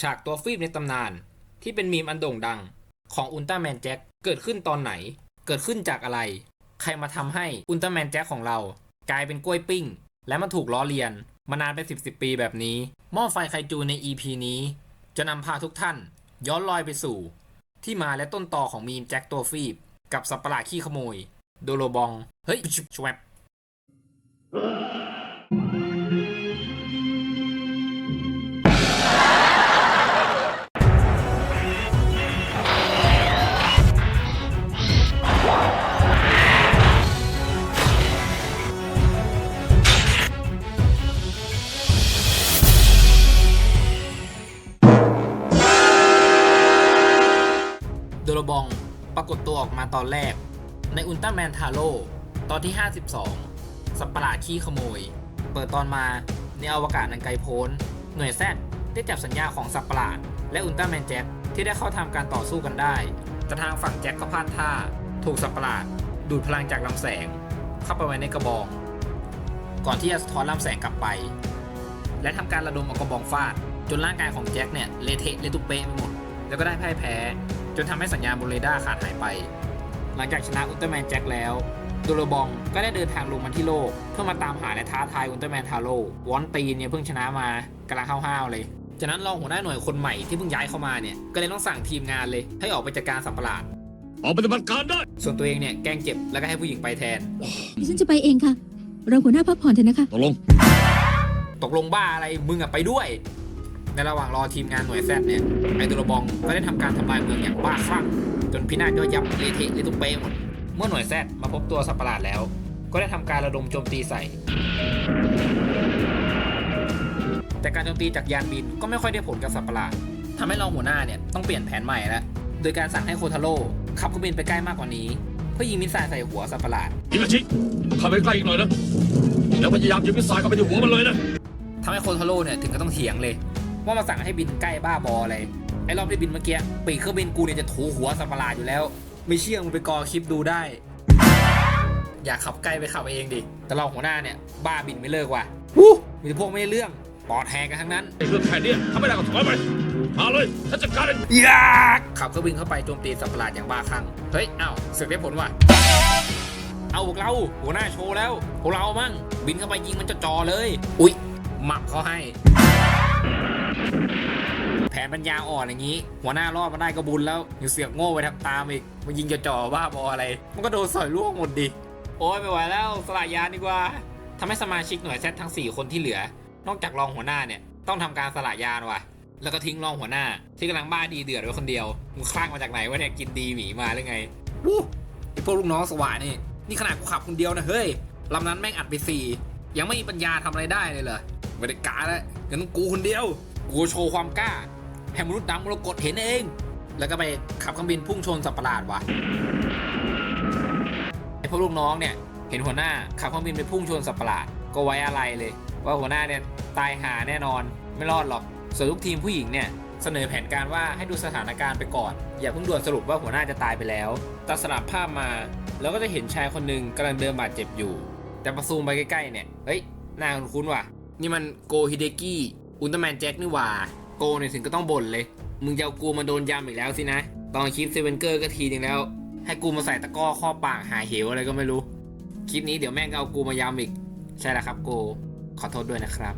ฉากตัวฟีบในตำนาน ที่เป็นมีมอันโด่งดัง ของอุลตร้าแมนแจ็คเกิดขึ้นตอนไหน เกิดขึ้นจากอะไร ใครมาทำให้อุลตร้าแมนแจ็คของเรา กลายเป็นกล้วยปิ้ง และมันถูกล้อเลียน มานานเป็นสิบสิบปีแบบนี้หม้อไฟไคจูใน EP นี้ จะนำพาทุกท่าน ย้อนลอยไปสู่ ที่มาและต้นตอของมีมแจ็คตัวฟีบ กับสัตว์ปะหลาดขี้ขโมย โดโลบอง เฮ้ยชุบชวบากฏตัวออกมาตอนแรก ในอุลตร้าแมนทาโร่ตอนที่ 52 สัตว์ประหลาดขี้ขโมย เปิดตอนมาในอวกาศนันไกลโพ้น หน่วยแซดได้จับสัญญาของสัตว์ประหลาด และอุลตร้าแมนแจ็คที่ได้เข้าทำการต่อสู้กันได้ แต่ทางฝั่งแจ็คก็พลาดท่า ถูกสัตว์ประหลาด ดูดพลังจากลำแสง เข้าไปไว้ในกระบองก่อนที่จะสะท้อนลำแสงกลับไป และทำการระดมเอากระบองฟาด จนร่างกายของแจ็คเนี่ยเละเทะเละตุเป๊ะไปหมด แล้วก็ได้พ่ายแพ้ จนทำให้สัญญาณบนเรดาร์ขาดหายไป หลังจากชนะอุลตร้าแมนแจ็คแล้วโดโรบองก็ได้เดินทางลงมาที่โลก เพื่อมาตามหาและท้าทายอุลตร้าแมนทาโร่วอนตีนเนี่ยเพิ่งชนะมากำลังห้าวๆเลย จากนั้นรองหัวหน้าหน่วยคนใหม่ที่เพิ่งย้ายเข้ามาเนี่ยก็เลยต้องสั่งทีมงานเลย ให้ออกไปจัดการสัตว์ประหลาดออกปฏิบัติการได้ส่วนตัวเองเนี่ยแกล้งเจ็บแล้วก็ให้ผู้หญิงไปแทน ดิฉันจะไปเองค่ะ เราหัวหน้าพักผ่อนเถอะนะคะ ตกลง ตกลงบ้าอะไรมึงอะไปด้วย ในระหว่างรอทีมงานหน่วยแซดเนี่ยไอโดโรบองก็ได้ทำการทำลายเมืองอย่างบ้าคลั่งจนพินาศย่อยยับเละเทะเละตุ้มเป๊ะหมด เมื่อหน่วยแซดมาพบตัวสัตว์ประหลาดแล้ว ก็ได้ทำการระดมโจมตีใส่ แต่การโจมตีจากยานบินก็ไม่ค่อยได้ผลกับสัตว์ประหลาดทำให้รองหัวหน้าเนี่ยต้องเปลี่ยนแผนใหม่แล้วโดยการสั่งให้โคทาโร่ขับเครื่องบินไปใกล้มากกว่านี้ เพื่อยิงมิสไซล์ใส่หัวสัตว์ประหลาดฮิราชิเข้าไปใกล้อีกหน่อยนะแล้วพยายามยิงมิสไซล์เข้าไปที่หัวมันเลยนะทำให้โคทาโร่เนี่ยถึงก็ต้องเถียงเลย ว่ามาสั่งให้บินใกล้บ้าบออะไรไอ้รอบที่บินเมื่อกี้ปีกเครื่องบินกูเนี่ยจะถูหัวสัตว์ประหลาดอยู่แล้ว ไม่เชื่อมึงไปกอคลิปดูได้ อยากขับใกล้ไปขับเองดิแต่เราหัวหน้าเนี่ยบ้าบินไม่เลิกว่ะวู้มีแต่พวกไม่ได้เรื่องปอดแหกกันทั้งนั้นไอ้เรื่องแค่เนี้ยถ้าไม่ได้ก็ถอยไปมาเลยฉันจัดการเองอยากขับเครื่องบินเข้าไปโจมตีสัตว์ประหลาดอย่างบ้าคลั่งเฮ้ยเอ้าเสือกได้ผลว่ะเอาพวกเราหัวหน้าโชว์แล้วพวกเรามั่งบินเข้าไปยิงมันจะจอๆเลย อุ๊ยหมับเขาให้ แผนปัญญาอ่อนอย่างนี้ หัวหน้ารอดมาได้ก็บุญแล้วยังเสือกโง่ไปทับตามอีกมายิงจะจ่อบ้าบออะไร มันก็โดนสอยล่วงหมดดิโอ้ยไม่ไหวแล้วสลายยานดีกว่าทำให้สมาชิกหน่วยแซดทั้ง 4 คนที่เหลือ นอกจากรองหัวหน้าเนี่ยต้องทำการสลายยานว่ะ แล้วก็ทิ้งรองหัวหน้า ที่กำลังบ้าดีเดือดไว้คนเดียวมึงคลั่งมาจากไหนวะเนี่ยกินดีหมีมาหรือไงวู้ไอพวกลูกน้องสว่านนี่นี่ขนาดกูขับคนเดียวนะเฮ้ยลำนั้นแม่งอัดไปสี่ยังไม่มีปัญญาทำอะไรได้เลยเหรอไม่ได้กาแล้วงั้นกูคนเดียว กูโชว์ความกล้าให้มนุษย์ดำมรกตเห็นเอง แล้วก็ไปขับเครื่องบินพุ่งชนสัตว์ประหลาดว่ะไอพวกลูกน้องเนี่ยเห็นหัวหน้าขับเครื่องบินไปพุ่งชนสัตว์ประหลาดก็ไว้อะไรเลย ว่าหัวหน้าเนี่ยตายหาแน่นอนไม่รอดหรอก ส่วนลูกทีมผู้หญิงเนี่ยเสนอแผนการว่าให้ดูสถานการณ์ไปก่อน อย่าเพิ่งด่วนสรุปว่าหัวหน้าจะตายไปแล้วตัดสลับภาพมา แล้วก็จะเห็นชายคนหนึ่งกำลังเดินบาดเจ็บอยู่ แต่ประซูมไปใกล้ๆเนี่ยเฮ้ยหน้าคุ้นว่ะ นี่มันโกฮิเดกิ อุลตร้าแมนแจ็คนี่หว่า โกเนี่ยถึงก็ต้องบ่นเลย มึงจะเอากูมาโดนยำอีกแล้วสินะ ตอนคลิปเซเวนเกอร์ก็ทีนึงแล้ว ให้กูมาใส่ตะก้อข้อปากหาเหวอะไรก็ไม่รู้ คลิปนี้เดี๋ยวแม่งก็เอากูมายำอีก ใช่แล้วครับโก ขอโทษด้วยนะครับ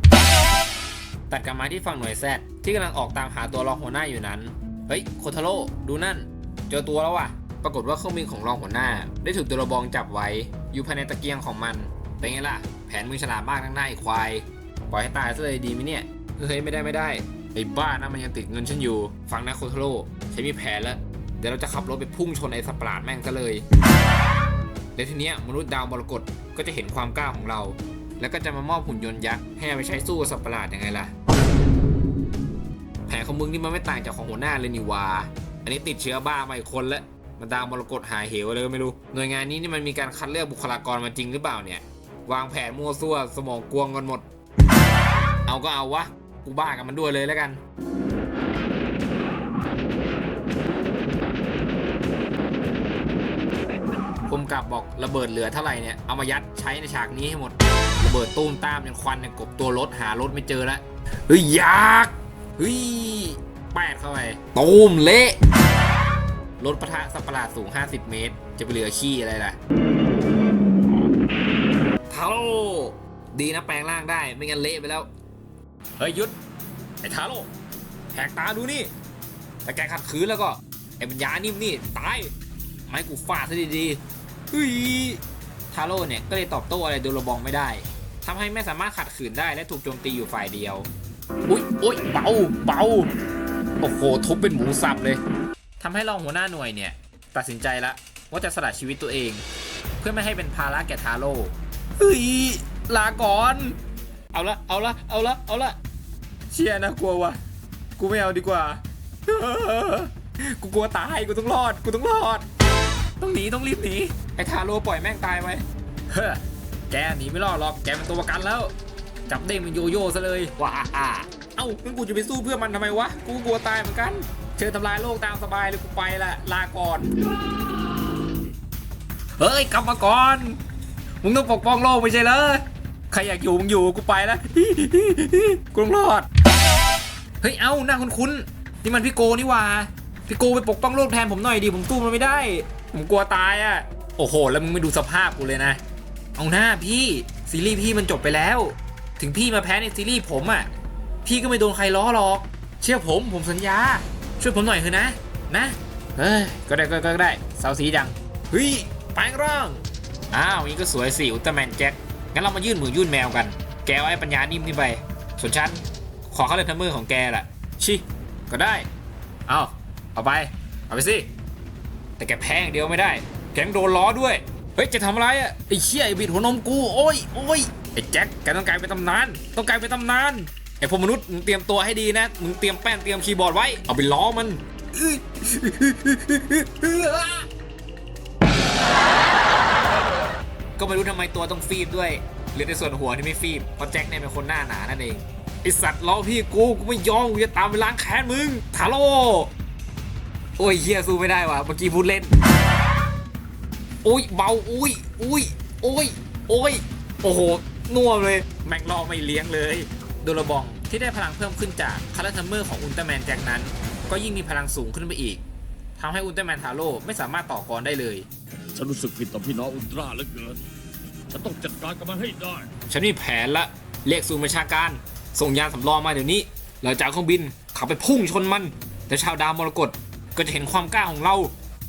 ตัดกลับมาที่ฝั่งหน่วยแซดที่กำลังออกตามหาตัวรองหัวหน้าอยู่นั้น เฮ้ยโคทาโร่ดูนั่น เจอตัวแล้วว่ะ ปรากฏว่าเครื่องบินของรองหัวหน้า ได้ถูกตัวระบองจับไว้ อยู่ภายในตะเกียงของมัน เป็นไงล่ะ แผนมึงฉลาดมากทั้งหน้าไอ้ควาย ปล่อยให้ตายซะเลยดีไหมเนี่ย เฮ้ยไม่ได้ไม่ได้ไอ้บ้านะมันยังติดเงินฉันอยู่ฟังนะโคทโร่ฉันมีแผนแล้ว เดี๋ยวเราจะขับรถไปพุ่งชนไอ้สัตว์ปหลาดแม่งซะเลยและทีเนี้ยมนุษย์ดาวมรกตก็จะเห็นความกล้าของเรา แล้วก็จะมามอบหุ่นยนต์ยักษ์ให้ไปใช้สู้กับสัตว์ปหลาดยังไงล่ะแผนของมึงนี่มันไม่ต่างจากของหัวหน้าเลยนี่วาอันนี้ติดเชื้อบ้ามาอีกคนละมันดาวมรกตหายเหวเลยไม่รู้ หน่วยงานนี้นี่มันมีการคัดเลือกบุคลากรมาจริงหรือเปล่าเนี่ย วางแผนมั่วซั่วสมองกวงกันหมด เอาก็เอาวะ กูบ้ากับมันด้วยเลยแล้วกันผมกลับบอกระเบิดเหลือเท่าไหร่เนี่ย เอามายัดใช้ในฉากนี้ให้หมด ระเบิดตุ้มตามจนควันเนี่ยกบตัวรถหารถไม่เจอแล้วเฮ้ยยากเฮ้ยแปดเข้าไปตูมเละรถปะทะสัตว์ปหลาดสูง 50 เมตร จะไปเหลือขี้อะไรล่ะทาโร่ดีนะแปลงร่างได้ไม่งั้นเละไปแล้ว เฮ้ยยุดไอ้ทาโร่แหกตาดูนี่แต่แกขัดขืนแล้วก็ไอ้ปัญญานิ่มนี่ตายไม่กูฟาดซะดีๆเฮ้ยทาโร่เนี่ยก็เลยตอบโต้อะไรดโรบองไม่ได้ทำให้ไม่สามารถขัดขืนได้และถูกโจมตีอยู่ฝ่ายเดียว อุ้ยอุ้ยเบาเบาโอ้โหทุบเป็นหมูสับเลยทำให้รองหัวหน้าหน่วยเนี่ย ตัดสินใจละว่าจะสละชีวิตตัวเอง เพื่อไม่ให้เป็นภาระแก่ทาโร่เฮ้ยลาก่อน เอาละเอาละเอาละเอาละเชียนะกลัววะกูไม่เอาดีกว่า กูกลัวตายกูต้องรอดกูต้องรอด ต้องหนีต้องรีบหนีไอ้ทาโร่ปล่อยแม่งตายไปเฮ้อแกหนีไม่รอดหรอกแกเป็นตัวประกันแล้ว จับเด้งเป็นโยโย่ซะเลยว้าอ่าเอ้างั้นกูจะไปสู้เพื่อมันทำไมวะกูก็กลัวตายเหมือนกัน เชิญทำลายโลกตามสบายเลยกูไปละลาก่อนเฮ้ยกลับมาก่อนมึงต้องปกป้องโลกไม่ใช่เหรอ ใครอยากอยู่มึงอยู่กูไปแล้วกูรอด เฮ้ย เอ้าหน้าคุ้นๆนี่มันพี่โกนี่ว่าพี่โกไปปกป้องโลกแทนผมหน่อยดิผมตู้มันไม่ได้ ผมกลัวตายอะ โอ้โห แล้วมึงไม่ดูสภาพกูเลยนะ เอาหน้าพี่ซีรีส์พี่มันจบไปแล้ว ถึงพี่มาแพ้ในซีรีส์ผมอะ พี่ก็ไม่โดนใครล้อหรอก เชื่อผมผมสัญญา ช่วยผมหน่อยเถอะนะ นะ เฮ้ย ก็ได้ก็ได้ก็ได้เสาสีจัง เฮ้ยแปลงร่าง อ้าวนี่ก็สวยสิอุลตร้าแมนแจ็ค งั้นเรามายื่นมือยื่นแมวกัน แกเอาไอ้ปัญญานิ่มนี่ไป ส่วนฉันขอเข้าเลยทัมเมอร์ของแกแหละชิก็ได้ เอาเอาไป เอาไปสิ แต่แกแพ้อย่างเดียวไม่ได้ แกงโดนล้อด้วย เฮ้ย จะทำอะไรอะ ไอ้เชี่ยไอ้บิดหัวนมกู โอ้ยโอ้ยไอ้แจ็คแกต้องกลายเป็นตำนาน ต้องกลายเป็นตำนาน ไอ้พวกมนุษย์มึงเตรียมตัวให้ดีนะ มึงเตรียมแป้นเตรียมคีย์บอร์ดไว้ เอาไปล้อมัน ก็ไม่รู้ทำไมตัวต้องฟีบด้วยหรือในส่วนหัวที่ไม่ฟีบเพราะแจ็คเนี่ยเป็นคนหน้าหนานั่นเองไอสัตว์ล้อพี่กูกูไม่ยอมกูจะตามไปล้างแค้นมึงทาโร่โอ้ยเฮียสู้ไม่ได้ว่ะเมื่อกี้พูดเล่นโอ้ยเบาอุ้ยอุ้ยโอ้ยโอ้ยโอ้โหนัวเลย แม่งรอไม่เลี้ยงเลยโดโรบองที่ได้พลังเพิ่มขึ้นจากคาร์ทัมเมอร์ของอุลตร้าแมนแจ็คนั้น ก็ยิ่งมีพลังสูงขึ้นไปอีก ทำให้อุลตร้าแมนทาโร่ไม่สามารถต่อกรได้เลย ฉันรู้สึกผิดต่อพี่น้องอุลตร้าเหลือเกิน ฉันต้องจัดการกับมันให้ได้ ฉันมีแผนละ เรียกศูนย์บัญชาการ ส่งยานสำรองมาเดี๋ยวนี้ เราจะเอาเครื่องบินขับไปพุ่งชนมัน แต่ชาวดาวมรกตก็จะเห็นความกล้าของเรา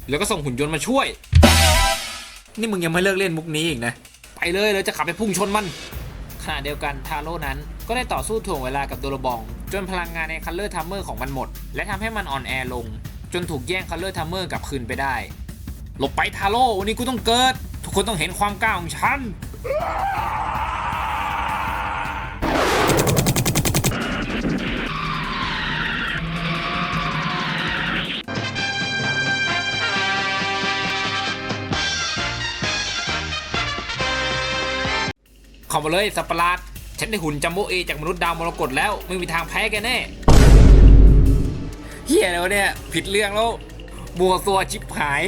แล้วก็ส่งหุ่นยนต์มาช่วย นี่มึงยังไม่เลิกเล่นมุกนี้อีกนะ ไปเลยเราจะขับไปพุ่งชนมัน ขณะเดียวกันทาโร่นั้นก็ได้ต่อสู้ถ่วงเวลากับโดโรบอง จนพลังงานในคัลเลอร์ทัมเมอร์ของมันหมด และทำให้มันอ่อนแอลง จนถูกแย่งคัลเลอร์ทัมเมอร์กลับคืนไปได้ หลบไปทาโร่วันนี้กูต้องเกิด ทุกคนต้องเห็นความกล้าของฉันเข้ามาเลยสัตว์ประหลาดฉันได้หุ่นจัมโบเอจากมนุษย์ดาวมรกตแล้ว ไม่มีทางแพ้แกแน่ เฮียแล้วเนี่ย ผิดเรื่องแล้วบัวตัวชิบหาย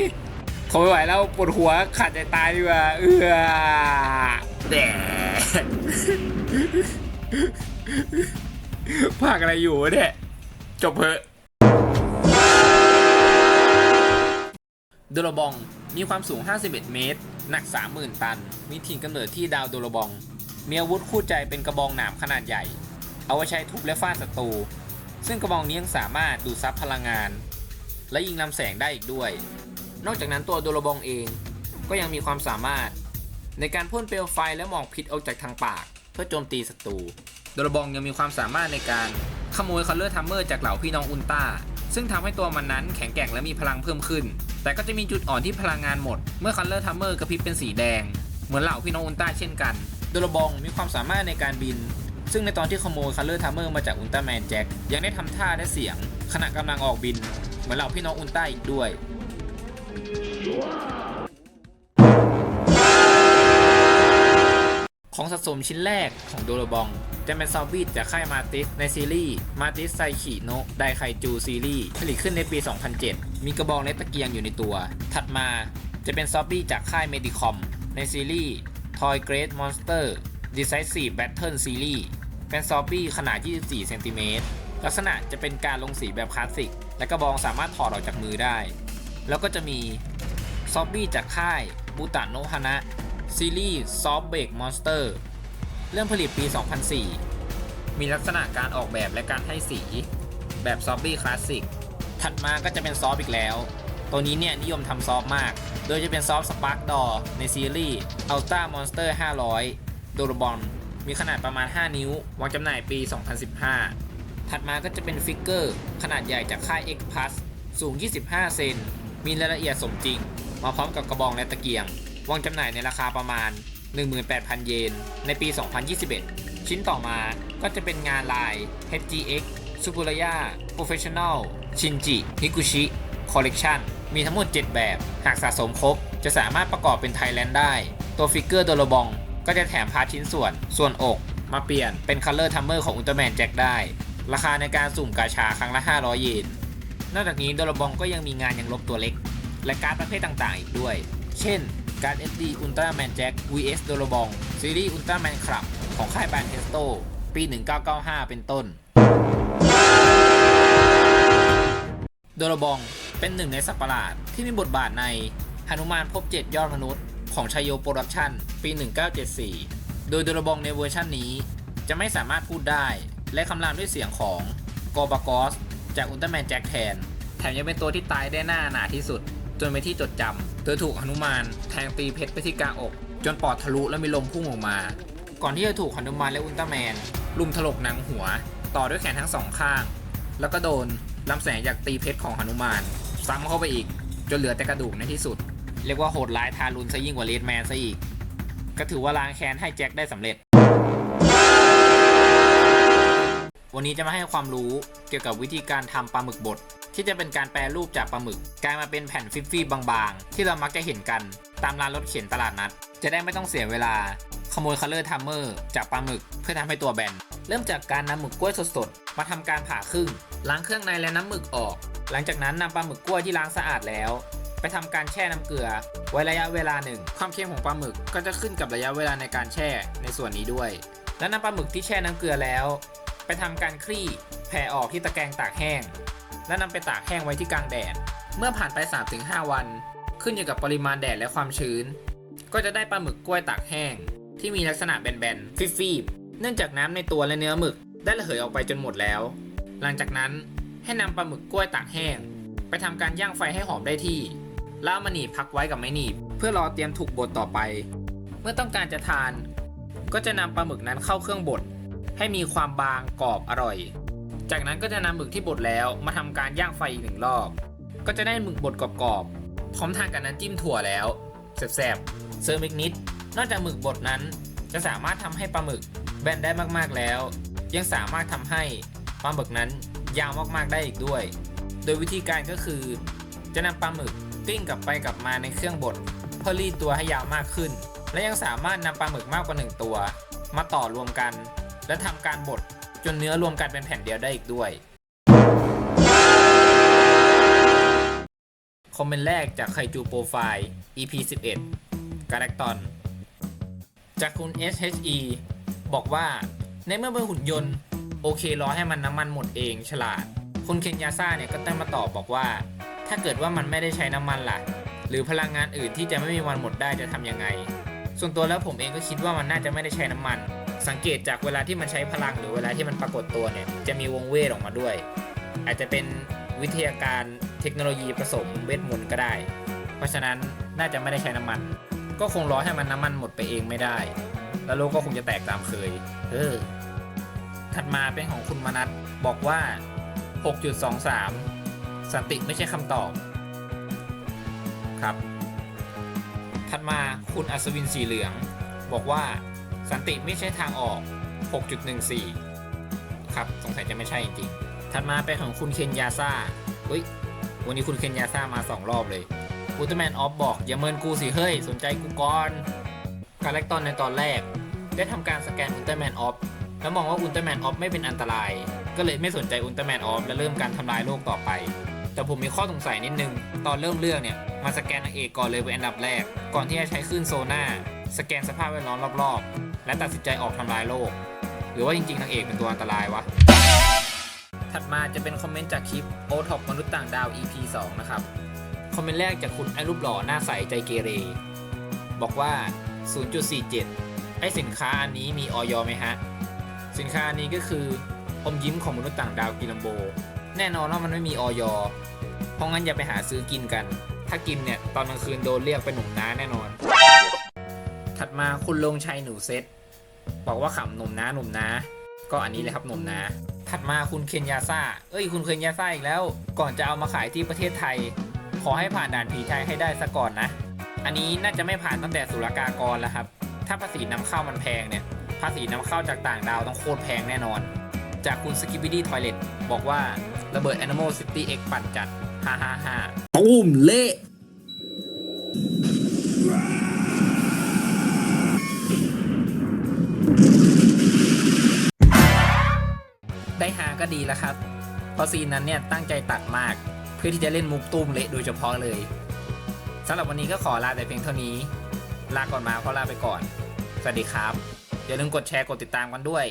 ทนไม่ไหวแล้วปวดหัวขาดใจตายดีกว่าเออแดภาคอะไรอยู่เนี่ยจบเพอะโดโรบองมีความสูง 51 เมตร หนัก 30,000 ตัน มีถิ่นกำเนิดที่ดาวโดโรบอง มีอาวุธคู่ใจเป็นกระบองหนามขนาดใหญ่ เอาไว้ใช้ทุบและฟาดศัตรู ซึ่งกระบองนี้ยังสามารถดูดซับพลังงาน และยิงลำแสงได้อีกด้วย นอกจากนั้นตัวโดโรบองเอง ก็ยังมีความสามารถ ในการพ่นเปลวไฟและหมอกพิษออกจากทางปาก เพื่อโจมตีศัตรูโดโรบองยังมีความสามารถในการขโมยคัลเลอร์ทัมเมอร์จากเหล่าพี่น้องอุลตร้าซึ่งทำให้ตัวมันนั้นแข็งแกร่งและมีพลังเพิ่มขึ้น แต่ก็จะมีจุดอ่อนที่พลังงานหมด เมื่อคัลเลอร์ทัมเมอร์กระพริบเป็นสีแดง เหมือนเหล่าพี่น้องอุลตร้าเช่นกันโดโรบองมีความสามารถในการบิน ซึ่งในตอนที่ขโมยคัลเลอร์ทัมเมอร์มาจากอุลตร้าแมนแจ็คยังได้ทำท่าและเสียง ขณะกำลังออกบิน เหมือนเหล่าพี่น้องอุลตร้าอีกด้วยของสะสมชิ้นแรกของโดโรบอง จะเป็นซอมบี้จากค่ายมาติสในซีรีส์มาติสไซคิโนะไดไคจูซีรีส์ผลิตขึ้นในปี 2007 มีกระบองและตะเกียงอยู่ในตัว ถัดมาจะเป็นซอมบี้จากค่ายเมดิคอมในซีรีส์ Toy Great Monster Decisive Battle Series เป็นซอมบี้ขนาด 24 เซนติเมตร ลักษณะจะเป็นการลงสีแบบคลาสสิก และกระบองสามารถถอดออกจากมือได้ แล้วก็จะมีซอบบี้จากค่ายบูตานโนฮานะซีรีส์ซอฟเบกมอนสเตอร์เริ่มผลิตปี 2004 มีลักษณะการออกแบบและการให้สี แบบซอฟบี้คลาสสิก ถัดมาก็จะเป็นซอฟอีกแล้ว ตัวนี้เนี่ยนิยมทำซอฟมาก โดยจะเป็นซอฟสปาร์กดอในซีรีส์ Ultra Monster 500 โดรบอล มีขนาดประมาณ 5 นิ้ว วางจำหน่ายปี 2015 ถัดมาก็จะเป็นฟิกเกอร์ขนาดใหญ่จากค่าย X Plus สูง 25 เซน มีรายละเอียดสมจริง มาพร้อมกับกระบองและตะเกียง วางจำหน่ายในราคาประมาณ 18,000 เยน ในปี 2021 ชิ้นต่อมาก็จะเป็นงานลาย HGX s u b u r a y a Professional Shinji Higuchi Collection มีทั้งหมด 7 แบบ หากสะสมครบ จะสามารถประกอบเป็นไทยแลนด์ได้ ตัวฟิกเกอร์โดโลบอง ก็จะแถมพาร์ทชิ้นส่วน ส่วนอกมาเปลี่ยนเป็นคัลเลอร์ทัมเมอร์ของอุลตร้าแมนแจ็คได้ ราคาในการสุ่มกาชาครั้งละ 500 เยน นอกจากนี้โดโลบองก็ยังมีงานยังลบตัวเล็ก และการ์ดประเภทต่างๆ อีกด้วย เช่น การ์ด SD Ultraman Jack vs โดโลบอง ซีรีส์ Ultraman Club ของค่ายแบรนด์เทสโตปี 1995 เป็นต้น โดโลบองเป็นหนึ่งในสัตว์ประหลาดที่มีบทบาทในหนุมานพบเจ็ดยอดมนุษย์ ของชัยโยโปรดักชั่นปี 1974 โดยดโลบองในเวอร์ชันนี้ จะไม่สามารถพูดได้ และคำรามด้วยเสียงของกอบากอสจากอุลตร้าแมนแจ็คแทน แถมยังเป็นตัวที่ตายได้หน้าหนาที่สุด จนเป็นที่จดจำโดยถูกหนุมานแทงตีเพชรไปที่กลางอก จนปอดทะลุและมีลมพุ่งออกมา ก่อนที่จะถูกหนุมานและอุลตร้าแมนลุมถลกหนังหัว ต่อด้วยแขนทั้งสองข้าง แล้วก็โดนลำแสงจากตีเพชรของหนุมาน ซ้ำเข้าไปอีก จนเหลือแต่กระดูกในที่สุด เรียกว่าโหดร้ายทารุณซะยิ่งกว่าเลดแมนซะอีก ก็ถือว่าล้างแค้นให้แจ็คได้สำเร็จ วันนี้จะมาให้ความรู้เกี่ยวกับวิธีการทำปลาหมึกบดที่จะเป็นการแปรรูปจากปลาหมึก กลายมาเป็นแผ่นฟิฟฟี่บางๆ ที่เรามักจะเห็นกันตามร้านรถเข็นตลาดนัด จะได้ไม่ต้องเสียเวลา ขโมยคัลเลอร์ทัมเมอร์จากปลาหมึกเพื่อทำให้ตัวแบนเริ่มจากการนำหมึกกล้วยสดๆ มาทำการผ่าครึ่งล้างเครื่องในและน้ำหมึกออก หลังจากนั้นนำปลาหมึกกล้วยที่ล้างสะอาดแล้ว ไปทำการแช่น้ำเกลือ ไว้ระยะเวลาหนึ่งความเค็มของปลาหมึกก็จะขึ้นกับระยะเวลาในการแช่ในส่วนนี้ด้วย และนำปลาหมึกที่แช่น้ำเกลือแล้ว ไปทำการคลี่แผ่ออกที่ตะแกรงตากแห้ง และนำไปตากแห้งไว้ที่กลางแดด เมื่อผ่านไป 3-5 วัน ขึ้นอยู่กับปริมาณแดดและความชื้น ก็จะได้ปลาหมึกกล้วยตากแห้ง ที่มีลักษณะแบนๆฟีบๆเนื่องจากน้ำในตัวและเนื้อหมึกได้ระเหยออกไปจนหมดแล้ว หลังจากนั้นให้นำปลาหมึกกล้วยตากแห้ง ไปทำการย่างไฟให้หอมได้ที่ แล้วามาหนีบพักไว้กับไม้หนีบเพื่อรอเตรียมถูกบดต่อไป เมื่อต้องการจะทาน ก็จะนำปลาหมึกนั้นเข้าเครื่องบดให้มีความบางกรอบอร่อย จากนั้นก็จะนำหมึกที่บดแล้วมาทำการย่างไฟอีกหนึ่งรอบ ก็จะได้หมึกบดกรอบๆพร้อมทานกับน้ำจิ้มถั่วแล้วแซ่บๆเสริมอีกนิด นอกจากหมึกบดนั้น จะสามารถทำให้ปลาหมึกแบนได้มากๆแล้ว ยังสามารถทำให้ปลาหมึกนั้นยาวมากๆได้อีกด้วย โดยวิธีการก็คือ จะนำปลาหมึก กลิ้งกลับไปกลับมาในเครื่องบดเพื่อรีดตัวให้ยาวมากขึ้น และยังสามารถนำปลาหมึกมากกว่าหนึ่งตัว มาต่อรวมกัน และทำการบดจนเนื้อรวมกันเป็นแผ่นเดียวได้อีกด้วยคอมเมนต์แรกจากไคจูโปรไฟล์ EP 11กาแรกตอน จากคุณ SHE บอกว่า ในเมื่อเป็นหุ่นยนต์ โอเครอให้มันน้ำมันหมดเองฉลาด คุณเคนยาซ่าเนี่ยก็ได้มาตอบบอกว่า ถ้าเกิดว่ามันไม่ได้ใช้น้ำมันล่ะ หรือพลังงานอื่นที่จะไม่มีวันหมดได้จะทำยังไง ส่วนตัวแล้วผมเองก็คิดว่ามันน่าจะไม่ได้ใช้น้ำมัน สังเกตจากเวลาที่มันใช้พลังหรือเวลาที่มันปรากฏตัวเนี่ยจะมีวงเวทออกมาด้วย อาจจะเป็นวิทยาการเทคโนโลยีผสมเวทมนต์ก็ได้ เพราะฉะนั้นน่าจะไม่ได้ใช้น้ำมัน ก็คงรอให้มันน้ำมันหมดไปเองไม่ได้ แล้วโลกก็คงจะแตกตามเคย เออถัดมาเป็นของคุณมนัทบอกว่า 6.23 สันติไม่ใช่คำตอบครับ ถัดมาคุณอัศวินสีเหลือง บอกว่าสันติไม่ใช่ทางออก 6.14 ครับ สงสัยจะไม่ใช่จริงๆถัดมาเป็นของคุณเคนยาซ่าเฮ้ย วันนี้คุณเคนยาซ่ามาสองรอบเลยอุลตร้าแมนออฟบอก อย่าเมินกูสิ เฮ้ย สนใจกูก่อนกาแล็กตอนในตอนแรก ได้ทำการสแกนอุลตร้าแมนออฟแล้วมองว่าอุลตร้าแมนออฟไม่เป็นอันตราย ก็เลยไม่สนใจอุลตร้าแมนออฟและเริ่มการทำลายโลกต่อไป แต่ผมมีข้อสงสัยนิดนึง ตอนเริ่มเรื่องเนี่ย มาสแกนนางเอกก่อนเลยเป็นอันดับแรก ก่อนที่จะใช้คลื่นโซน่าสแกนสภาพแวดล้อมรอบๆ และตัดสินใจออกทำลายโลก หรือว่าจริงๆนางเอกเป็นตัวอันตรายวะ ถัดมาจะเป็นคอมเมนต์จากคลิป o t o p มนุษย์ต่างดาว EP 2 นะครับ คอมเมนต์แรกจากคุณไอรูปหล่อหน้าใสใจเกเร บอกว่า 0.47 ไอสินค้าอันนี้มีออยไหมฮะ สินค้าอันนี้ก็คืออมยิ้มของมนุษย์ต่างดาวกิลัมโบ แน่นอนว่ามันไม่มีออยเพราะงั้นอย่าไปหาซื้อกินกัน ถ้ากินเนี่ยตอนกลางคืนโดนเรียกเป็นหนุ่มน้าแน่นอน ถัดมาคุณลงชัยหนูเซตบอกว่าขำหนุ่มน้าหนุ่มน้าก็อันนี้เลยครับหนุ่มน้าถัดมาคุณเคนยาซ่า เอ้ยคุณเคนยาซ่าอีกแล้ว ก่อนจะเอามาขายที่ประเทศไทย ขอให้ผ่านด่านผีไทยให้ได้ซะก่อนนะ อันนี้น่าจะไม่ผ่านตั้งแต่ศุลกากรแล้วครับ ถ้าภาษีนำเข้ามันแพงเนี่ย ภาษีนำเข้าจากต่างดาวต้องโคตรแพงแน่นอน จากคุณสกิบิดี้ทอยเลตบอกว่า ระเบิด Animal City X ปั่นจัดฮ่าฮ่าฮ่าตุ้มเละได้ฮาก็ดีแล้วครับ เพราะซีนนั้นเนี่ยตั้งใจตัดมาก เพื่อที่จะเล่นมุกตุ้มเละโดยเฉพาะเลยสำหรับวันนี้ก็ขอลาแต่เพียงเท่านี้ ลาก่อนมาก็ลาไปก่อน สวัสดีครับ อย่าลืมกดแชร์กดติดตามกันด้วย